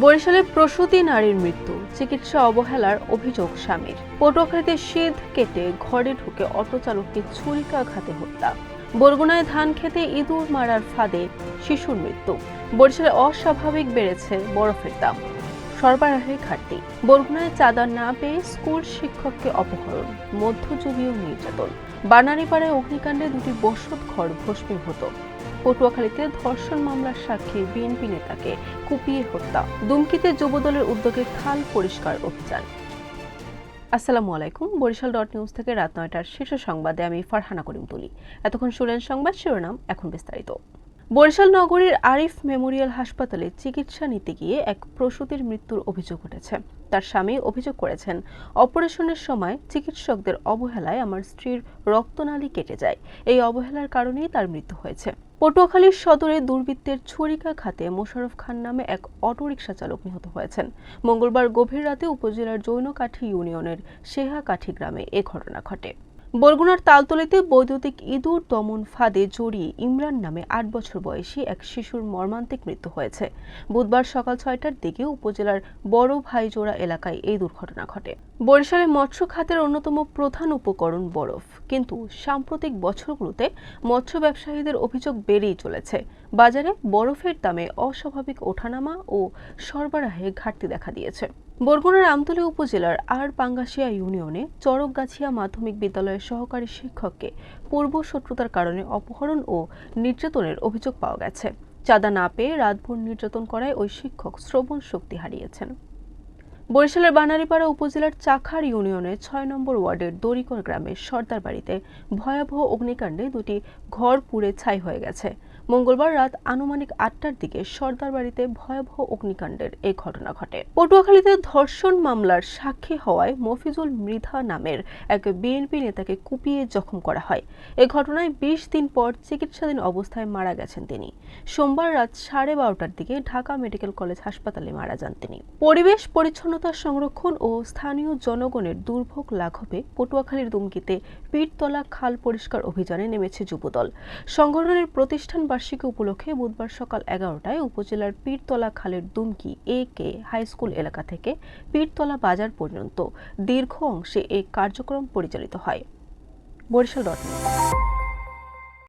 বরিশালে প্রসূতি নারীর মৃত্যু, চিকিৎসা অবহেলার অভিযোগ স্বামীর। পটুয়াখালীতে শীত কেটে ঘরে ঢুকে অটো চালককে ছুরিকাঘাতে হত্যা। বরগুনায় ধান খেতে ইঁদুর মারার ফাঁদে শিশুর মৃত্যু। বরিশালে অস্বাভাবিক বেড়েছে বরফের দাম। সরবরাহের ঘাটতি। বরগুনায় চাঁদা না পেয়ে স্কুল শিক্ষককে অপহরণ, মধ্যযুগীয় নির্যাতন। বানারীপাড়ায় অগ্নিকাণ্ডে দুটি বসত ঘর ভস্মীভূত। পটুয়াখালীতে ধর্ষণ মামলার সাক্ষী বিএনপি নেতাকে কুপিয়ে হত্যা, দুমকিতে যুবদলের উদ্যোগে খাল পরিষ্কার অভিযান। আসসালামু আলাইকুম, বরিশাল ডট নিউজ থেকে রাত নয়টার শীর্ষ সংবাদে আমি ফারহানা করিম তুলি। এতক্ষণ শুনলেন সংবাদ শিরোনাম, এখন বিস্তারিত। বরিশাল নগরীর আরিফ মেমোরিয়াল হাসপাতালে চিকিৎসা নিতে গিয়ে এক প্রসূতির মৃত্যুর অভিযোগ উঠেছে। তার স্বামী অভিযোগ করেছেন, অপারেশনের সময় চিকিৎসকদের অবহেলায় আমার স্ত্রীর রক্তনালী কেটে যায়। এই অবহেলার কারণেই তার মৃত্যু হয়েছে। পটুয়াখালীর সদরে দুর্বৃত্তের ছুরিকাঘাতে মোশারফ খান নামে এক অটোরিকশা চালক নিহত হয়েছেন। মঙ্গলবার গভীর রাতে উপজেলার জৈনকাঠি ইউনিয়নের সেহাকাঠি গ্রামে এ ঘটনা ঘটে। বরগুনার তালতলিতে বৈদ্যুতিক ইঁদুর দমন ফাঁদে জড়িয়ে ইমরান নামে আট বছর বয়সী এক শিশুর মর্মান্তিক মৃত্যু হয়েছে। বুধবার সকাল ছয়টার দিকে উপজেলার বড় ভাইজোড়া এলাকায় এই দুর্ঘটনা ঘটে। বরিশালে মৎস্য খাতের অন্যতম প্রধান উপকরণ বরফ। কিন্তু সাম্প্রতিক বছরগুলোতে মৎস্য ব্যবসায়ীদের অভিযোগ বেড়েই চলেছে। বাজারে বরফের দামে অস্বাভাবিক ওঠানামা ও সরবরাহে ঘাটতি দেখা দিয়েছে। বরগুনার আমতলী উপজেলার আর পাঙ্গাসিয়া ইউনিয়নে চরকগাছিয়া মাধ্যমিক বিদ্যালয়ের সহকারী শিক্ষককে পূর্ব শত্রুতার কারণে অপহরণ ও নির্যাতনের অভিযোগ পাওয়া গেছে। চাঁদা না পেয়ে রাতভর নির্যাতন করায় ওই শিক্ষক শ্রবণ শক্তি হারিয়েছেন। বরিশালের বানারীপাড়া উপজেলার চাখার ইউনিয়নের ছয় নম্বর ওয়ার্ডের দড়িকর গ্রামের সর্দার বাড়িতে ভয়াবহ অগ্নিকাণ্ডে দুটি ঘর পুড়ে ছাই হয়ে গেছে। মঙ্গলবার রাত আনুমানিক আটটার দিকে সর্দার বাড়িতে ভয়াবহ অগ্নিকাণ্ডের এই ঘটনা ঘটে। পটুয়াখালীতে ধর্ষণ মামলার সাক্ষী হওয়ায় মফিজুল মৃধা নামের এক বিএনপি নেতাকে কুপিয়ে জখম করা হয়। এ ঘটনায় বিশ দিন পর চিকিৎসাধীন অবস্থায় মারা গেছেন তিনি। সোমবার রাত সাড়ে বারোটার দিকে ঢাকা মেডিকেল কলেজ হাসপাতালে মারা যান তিনি। পরিবেশ পরিচ্ছন্নতা সংরক্ষণ ও স্থানীয় জনগণের দুর্ভোগ লাঘবে পটুয়াখালীর দুমকিতে পীরতলা খাল পরিষ্কার অভিযানে নেমেছে যুবদল। সংগঠনের প্রতিষ্ঠান বার্ষিকী উপলক্ষে বুধবার সকাল এগারোটায় উপজেলার পীরতলা খালের দুমকি এ কে হাইস্কুল এলাকা থেকে পীরতলা বাজার পর্যন্ত দীর্ঘ অংশে এই কার্যক্রম পরিচালিত হয়। বরিশাল ডট